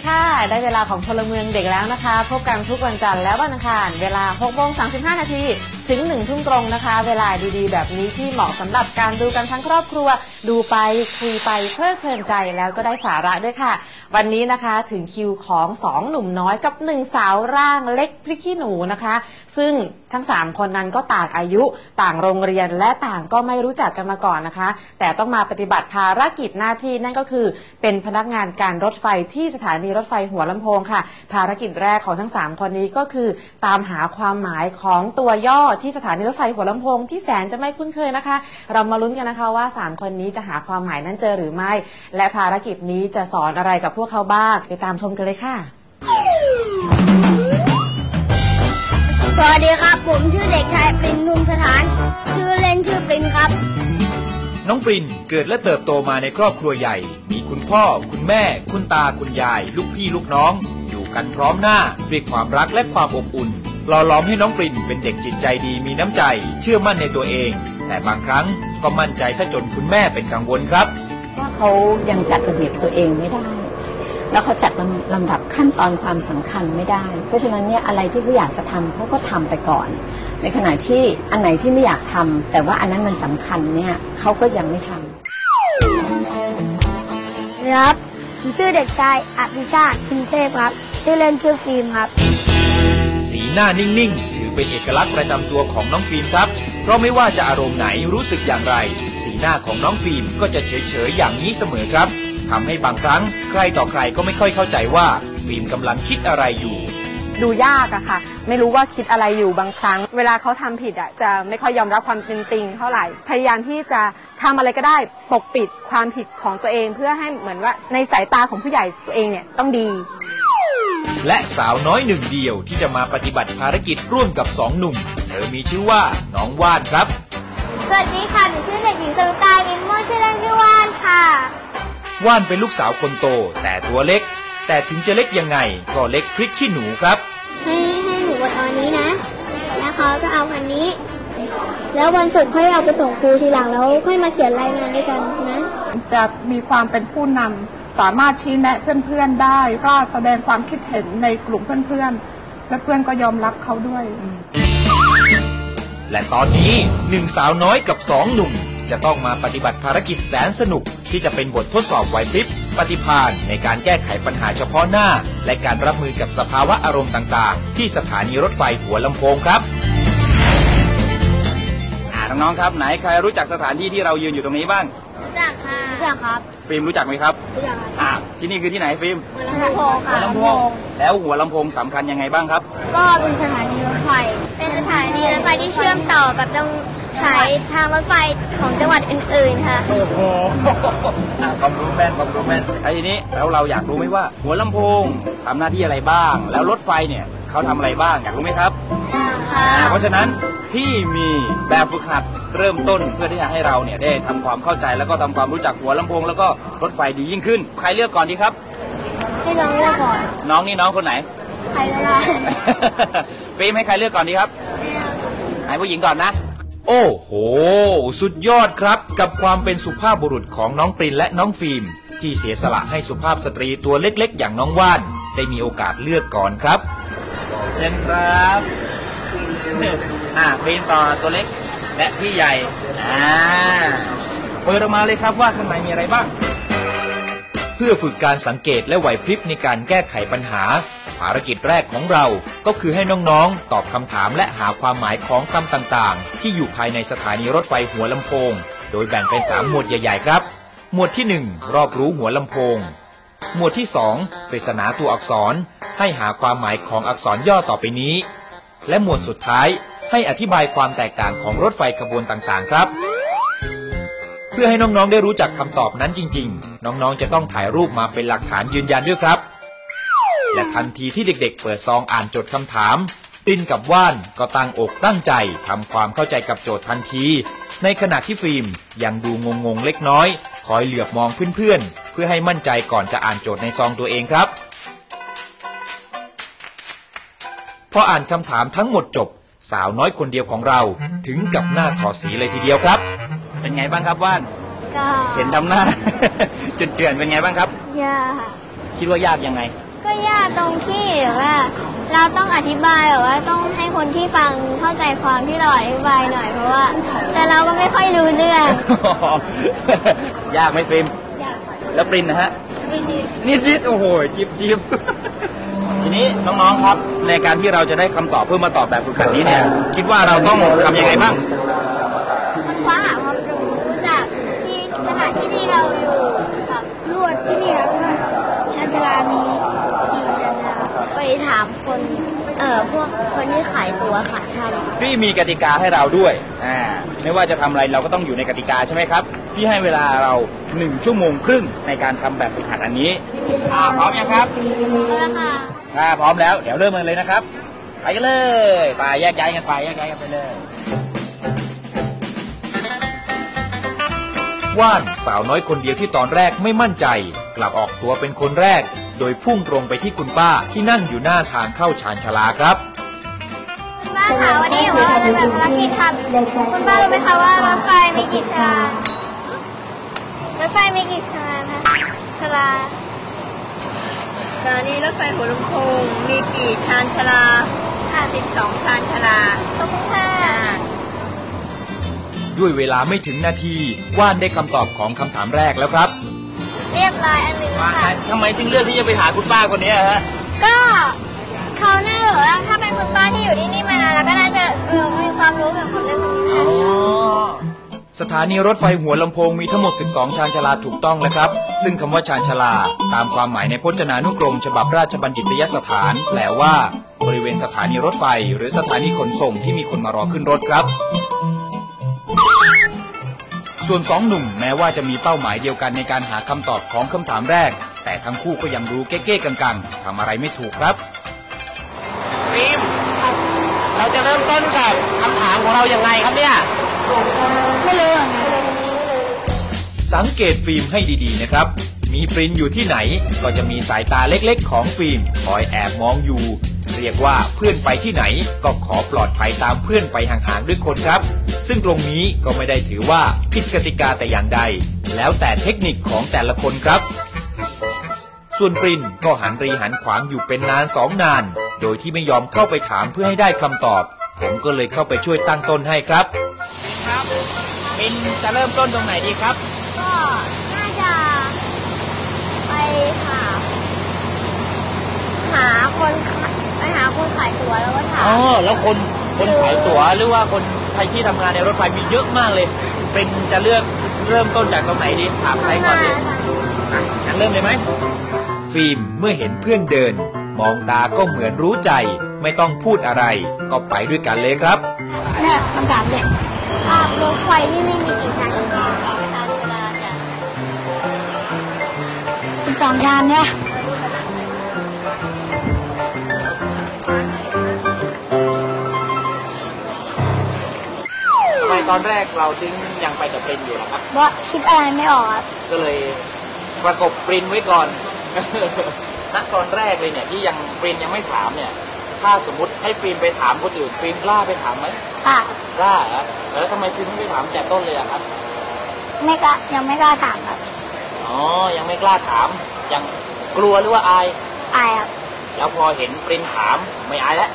ดีค่ะ ได้เวลาของพลเมืองเด็กแล้วนะคะ พบกันทุกวันจันทร์และวันอังคาร เวลา6โมง35 นาที ถึง1ทุ่มตรงนะคะ เวลาดีๆ แบบนี้ที่เหมาะสำหรับการดูกันทั้งครอบครัว ดูไปคุยไปเพลิดเพลินใจแล้วก็ได้สาระด้วยค่ะ วันนี้นะคะถึงคิวของสองหนุ่มน้อยกับหนึ่งสาวร่างเล็กพริกขี้หนูนะคะ ซึ่งทั้ง3คนนั้นก็ต่างอายุต่างโรงเรียนและต่างก็ไม่รู้จักกันมาก่อนนะคะ แต่ต้องมาปฏิบัติภารกิจหน้าที่นั่นก็คือ เป็นพนักงานการรถไฟที่สถานีรถไฟหัวลำโพงค่ะ ภารกิจแรกของทั้ง 3 คนนี้ก็คือ ตามหาความหมายของตัวย่อที่สถานีรถไฟหัวลำโพงที่แสนจะไม่คุ้นเคยนะคะ เรามาลุ้นกันนะคะว่า 3 คนนี้จะหาความหมายนั้นเจอหรือไม่ และภารกิจนี้จะสอนอะไรกับพวกเขาบ้างไปตามชมกันเลยค่ะ สวัสดีครับ ผมชื่อเด็กชายปรินทุมสถาน ชื่อเล่นชื่อปรินครับ น้องปรินเกิดและเติบโตมาในครอบครัวใหญ่ มีคุณพ่อ คุณแม่ คุณตาคุณยาย ลูกพี่ลูกน้อง อยู่กันพร้อมหน้าด้วยความรักและความอบอุ่น หล่อหล้อมให้น้องปรินเป็นเด็กจิตใจดีมีน้ำใจ เชื่อมั่นในตัวเอง แต่บางครั้งก็มั่นใจซะจนคุณแม่เป็นกังวลครับ ว่าเขายังจัดระเบียบตัวเองไม่ได้ แล้วเขาจัดลำลำดับขั้นตอนความสำคัญไม่ได้ เพราะฉะนั้นเนี่ยอะไรที่เขาอยากจะทำเขาก็ทำไปก่อน ในขณะที่อันไหนที่ไม่อยากทำแต่ว่าอันนั้นมันสำคัญเนี่ยเขาก็ยังไม่ทำครับผมชื่อเด็กชายอภิชาติชินเทพครับ ชื่อเล่นชื่อฟิล์มครับ สีหน้านิ่งๆ ถือเป็นเอกลักษณ์ประจำตัวของน้องฟิล์มครับ เพราะไม่ว่าจะอารมณ์ไหนรู้สึกอย่างไร สีหน้าของน้องฟิล์มก็จะเฉยๆอย่างนี้เสมอครับทำให้บางครั้งใครต่อใครก็ไม่ค่อยเข้าใจว่าฟิล์มกำลังคิดอะไรอยู่ ดูยากอะค่ะ ไม่รู้ว่าคิดอะไรอยู่บางครั้ง เวลาเขาทำผิดอะจะไม่ค่อยยอมรับความเป็นจริงเท่าไหร่พยายามที่จะทำอะไรก็ได้ปกปิดความผิดของตัวเอง เพื่อให้เหมือนว่าในสายตาของผู้ใหญ่ตัวเองเนี่ยต้องดี และสาวน้อยหนึ่งเดียวที่จะมาปฏิบัติภารกิจร่วมกับสองหนุ่ม เธอมีชื่อว่าน้องว่านครับ สวัสดีค่ะ หนูชื่อเด็กหญิงสรุตามินม่วงชื่อเล่นชื่อว่านค่ะ ว่านเป็นลูกสาวคนโต แต่ตัวเล็ก แต่ถึงจะเล็กยังไง ก็เล็กพริกขี้หนูครับ ให้ให้หนูกดเอาอันนี้นะ แล้วเขาจะเอาอันนี้ แล้ววันศุกร์ค่อยเอาไปส่งครูทีหลังแล้วค่อยมาเขียนรายงานด้วยกันนะ จะมีความเป็นผู้นำ สามารถชี้แนะเพื่อนๆได้กล้าแสดงความคิดเห็นในกลุ่มเพื่อนๆ และเพื่อนก็ยอมรับเขาด้วย และตอนนี้หนึ่งสาวน้อยกับสองหนุ่ม จะต้องมาปฏิบัติภารกิจแสนสนุก ที่จะเป็นบททดสอบไหวพริบปฏิภาณในการแก้ไขปัญหาเฉพาะหน้า และการรับมือกับสภาวะอารมณ์ต่างๆ ที่สถานีรถไฟหัวลำโพงครับน้องๆครับไหนใครรู้จักสถานที่ที่เรายืนอยู่ตรงนี้บ้างรู้จั กค่ะรู้จักครับ ฟิล์มรู้จักไหมครับรู้จักอ่าที่นี่คือที่ไหนฟิล์มหัวลำโพงค่ะหัวลำโพงแล้วหัวลำโพงสำคัญยังไงบ้างครับ ก็เป็นสถานีรถไฟ เป็นสถานีรถไฟที่เชื่อมต่อกับจังสายทางรถไฟของจังหวัดอื่นๆค่ะ โอ้โหความรู้แม่นความรู้แม่นไอ้ทีนี้แล้วเราอยากรู้ไหมว่า หัวลำโพงทำหน้าที่อะไรบ้าง แล้วรถไฟเนี่ยเขาทำอะไรบ้างอยากรู้ไหมครับค่ะอ่า เพราะฉะนั้นพี่มีแบบฝึกหัดเริ่มต้นเพื่อที่จะให้เราเนี่ยได้ทำความเข้าใจแล้วก็ทำความรู้จักหัวลำโพงแล้วก็รถไฟดียิ่งขึ้น ใครเลือกก่อนดีครับ ให้น้องเลือกก่อน น้องนี่น้องคนไหน ใครก็ได้ฟิล์มให้ใครเลือกก่อนดีครับให้ผู้หญิงก่อนนะ โอ้โห สุดยอดครับ กับความเป็นสุภาพบุรุษของน้องปรินและน้องฟิล์มที่เสียสละให้สุภาพสตรีตัวเล็กๆ อย่างน้องว่าน ได้มีโอกาสเลือกก่อนครับเช่นครับ อ่าฟิล์มต่อตัวเล็กและพี่ใหญ่ อ่า เปิดออกมาเลยครับว่าข้างในมีอะไรบ้าง เพื่อฝึกการสังเกตและไหวพริบในการแก้ไขปัญหา ภารกิจแรกของเราก็คือให้น้องๆ ตอบคำถามและหาความหมายของคำต่างๆ ที่อยู่ภายในสถานีรถไฟหัวลำโพง โดยแบ่งเป็น 3 หมวดใหญ่ๆ ครับ หมวดที่ 1 รอบรู้หัวลำโพง หมวดที่ 2 ปริศนาตัวอักษร ให้หาความหมายของอักษรย่อต่อไปนี้ และหมวดสุดท้ายให้อธิบายความแตกต่างของรถไฟขบวนต่างๆครับ เพื่อให้น้องๆได้รู้จักคำตอบนั้นจริง ๆ น้องๆจะต้องถ่ายรูปมาเป็นหลักฐานยืนยันด้วยครับ และทันทีที่เด็ก ๆ เปิดซองอ่านโจทย์คำถามติ้นกับว่านก็ตั้งอกตั้งใจทำความเข้าใจกับโจทย์ทันที ในขณะที่ฟิล์มยังดูงงๆเล็กน้อย คอยเหลือบมองเพื่อนๆเพื่อให้มั่นใจก่อนจะอ่านโจทย์ในซองตัวเองครับ พออ่านคำถามทั้งหมดจบ สาวน้อยคนเดียวของเราถึงกับหน้าถอดสีเลยทีเดียวครับ เป็นไงบ้างครับว่าน ก็เห็นทำหน้า จุดเจือนเป็นไงบ้างครับ ยาคิดว่ายากยังไง ก็ยากตรงที่แบบว่า เราต้องอธิบายแบบว่าต้องให้คนที่ฟังเข้าใจความที่เราอธิบายหน่อยเพราะว่า แต่เราก็ไม่ค่อยรู้เรื่องยากไหมฟิล์มแล้วปรินนะฮะ นิดนิดๆโอ้โหจิบจิบ ทีนี้น้องๆครับในการที่เราจะได้คำตอบเพื่อมาตอบแบบฝึกหัดนี้เนี่ยคิดว่าเราต้องทำยังไงบ้างมันคว้าหาความรู้จากที่สถานที่ที่เราอยู่ครับรวดที่นี่ครับว่าชันชลามีกี่ชันชลาไปถามคนเอ่อพวกคนที่ขายตัวขายทันพี่มีกติกาให้เราด้วยอ่าไม่ว่าจะทำอะไรเราก็ต้องอยู่ในกติกาใช่ไหมครับ พี่ให้เวลาเราหนึ่งชั่วโมงครึ่งในการทำแบบฝึกหัดอันนี้อ่าพร้อมยังครับแล้วค่ะ ถ้าพร้อมแล้วเดี๋ยวเริ่มกันเลยนะครับ ไปกันเลยไปแยกย้ายกันไปแยกย้ายกันไปเลย ว่านสาวน้อยคนเดียวที่ตอนแรกไม่มั่นใจ กลับออกตัวเป็นคนแรก โดยพุ่งตรงไปที่คุณป้าที่นั่งอยู่หน้าทางเข้าชานชาลาครับ คุณป้าคะวันนี้หนูว่าจะแบบภารกิจทำคุณป้ารู้ไหมคะว่ารถไฟมีกี่ชานรถ ไฟมีกี่ชานคะชลาสถานีรถไฟหัวลำโพงมีกี่ชานชาลาค่ะ12ชานชาลาขอบคุณค่ะด้วยเวลาไม่ถึงนาที ว่านได้คำตอบของคำถามแรกแล้วครับ เรียบร้อยอันหนึ่งค่ะทำไมจึงเลือกที่จะไปหาคุณป้าคนนี้ฮะ ก็เขาน่าจะแบบว่าถ้าเป็นคุณป้าที่อยู่ที่นี่มานานแล้วก็น่าจะเออมีความรู้เกี่ยวกับเรื่องนี้ สถานีรถไฟหัวลำโพงมีทั้งหมด 12 ชานชาลาถูกต้องนะครับ ซึ่งคำว่าชานชาลา ตามความหมายในพจนานุกรม ฉบับราชบัณฑิตยสถาน แปลว่า บริเวณสถานีรถไฟ หรือสถานีขนส่งที่มีคนมารอขึ้นรถครับ ส่วนสองหนุ่มแม้ว่าจะมีเป้าหมายเดียวกันในการหาคำตอบของคำถามแรก แต่ทั้งคู่ก็ยังดูเก้ๆกังๆทำอะไรไม่ถูกครับฟิมเราจะเริ่มต้นกับคำถามของเราอยังไงครับเนี่ย ไม่รู้สังเกตฟิล์มให้ดีๆนะครับ มีปรินอยู่ที่ไหนก็จะมีสายตาเล็กๆ ของฟิล์มคอยแอบมองอยู่ เรียกว่าเพื่อนไปที่ไหนก็ขอปลอดภัยตามเพื่อนไปห่างๆด้วยคนครับ ซึ่งตรงนี้ก็ไม่ได้ถือว่าผิดกติกาแต่อย่างใด แล้วแต่เทคนิคของแต่ละคนครับ ส่วนปรินก็หันรีหันขวางอยู่เป็นนานสองนาน โดยที่ไม่ยอมเข้าไปถามเพื่อให้ได้คำตอบ ผมก็เลยเข้าไปช่วยตั้งต้นให้ครับ ปรินจะเริ่มต้นตรงไหนดีครับ ก็น่าจะไปหา หาคนขายไปหาคนขายตั๋วแล้วก็ถาม อ๋อ แล้วคนคนขายตั๋วหรือว่าคนใครที่ทำงานในรถไฟมีเยอะมากเลย เป็นจะเลือกเริ่มต้นจากตรงไหนดีถามใครก่อนดีงั้นเริ่มเลยไหม ฟิล์มเมื่อเห็นเพื่อนเดิน มองตาก็เหมือนรู้ใจ ไม่ต้องพูดอะไร ก็ไปด้วยกันเลยครับ เนี่ยคำถามเนี่ย ภาพรถไฟที่ไม่มีกี่ชั้นชานเวลาจะสิบสองชานเนี่ยทำไมตอนแรกเราถึงยังไปกับปรินอยู่ล่ะครับ เพราะคิดอะไรไม่ออกครับก็เลยประกบปรินไว้ก่อน ณตอนแรกเลยเนี่ยที่ยังปรินยังไม่ถามเนี่ย ถ้าสมมติให้ปรินไปถามคนอื่นปรินกล้าไปถามไหม ค่ะกล้าเหรอแล้วทำไมปรินไม่ไปถามแต่ต้นเลยอะครับ ไม่กล้ายังไม่กล้าถามครับ อ๋อ ยังไม่กล้าถาม ยังกลัวหรือว่าอาย อายครับ แล้วพอเห็นปรินถามไม่อายแล้ว